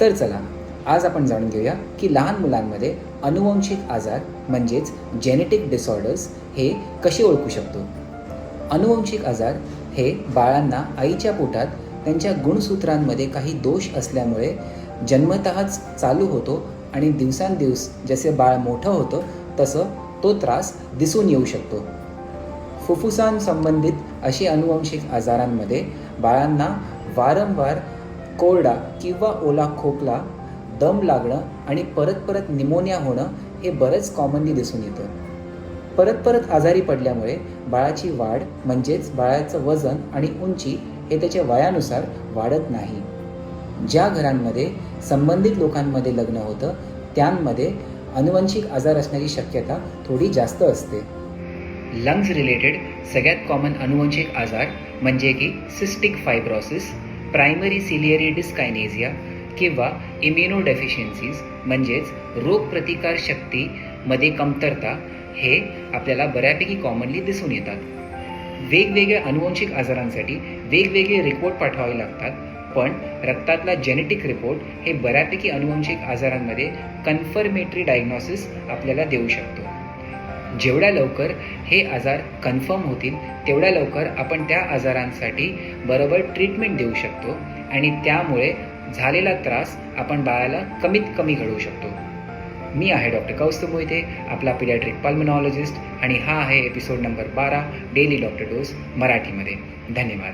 तर चला आज आपण जाणून घेऊया की लहान मुलांमध्ये अनुवंशिक आजार म्हणजेच जेनेटिक डिसऑर्डर्स हे कसे ओळखू शकतो? अनुवंशिक आजार हे बाळांना आईच्या पोटात त्यांच्या गुणसूत्रांमध्ये काही दोष असल्यामुळे जन्मतःच चालू होतो आणि दिवसांदिवस जसे बाळ मोठं होतं तसं तो त्रास दिसून येऊ शकतो. फुफ्फुसांसंबंधित अशी अनुवंशिक आजारांमध्ये बाळांना वारंवार कोरडा किंवा ओला खोकला दम लागणं आणि परत परत निमोनिया होणं हे बरंच कॉमनली दिसून येतं. परत परत आजारी पडल्यामुळे बाळाची वाढ म्हणजेच बाळाचं वजन आणि उंची हे त्याच्या वयानुसार वाढत नाही. ज्या घरांमध्ये संबंधित लोकांमध्ये लग्न होतं त्यांमध्ये अनुवंशिक आजार असण्याची शक्यता थोडी जास्त असते. लंग्स रिलेटेड सगळ्यात कॉमन अनुवंशिक आजार म्हणजे की cystic fibrosis primary ciliary dyskinesia किंवा इम्युनोडेफिशियन्सीज म्हणजेच रोगप्रतिकार शक्तीमध्ये कमतरता हे आपल्याला बऱ्यापैकी कॉमनली दिसून येतात. वेगवेगळ्या अनुवंशिक आजारांसाठी वेगवेगळे रिपोर्ट पाठवावे लागतात पण रक्तातला जेनेटिक रिपोर्ट हे बऱ्यापैकी अनुवंशिक आजारांमध्ये कन्फर्मेटरी डायग्नॉसिस आपल्याला देऊ शकतो. जेवढ्या लवकर हे आजार कन्फर्म होतील तेवढ्या लवकर आपण त्या आजारांसाठी बरोबर ट्रीटमेंट देऊ शकतो आणि त्यामुळे झालेला त्रास आपण बाळाला कमीत कमी घडवू शकतो. मी आहे डॉक्टर कौस्तुभ मोहिते आपला पिडियाट्रिक पल्मनॉलॉजिस्ट आणि हा आहे एपिसोड नंबर बारा डेली डॉक्टर डोस मराठीमध्ये. धन्यवाद.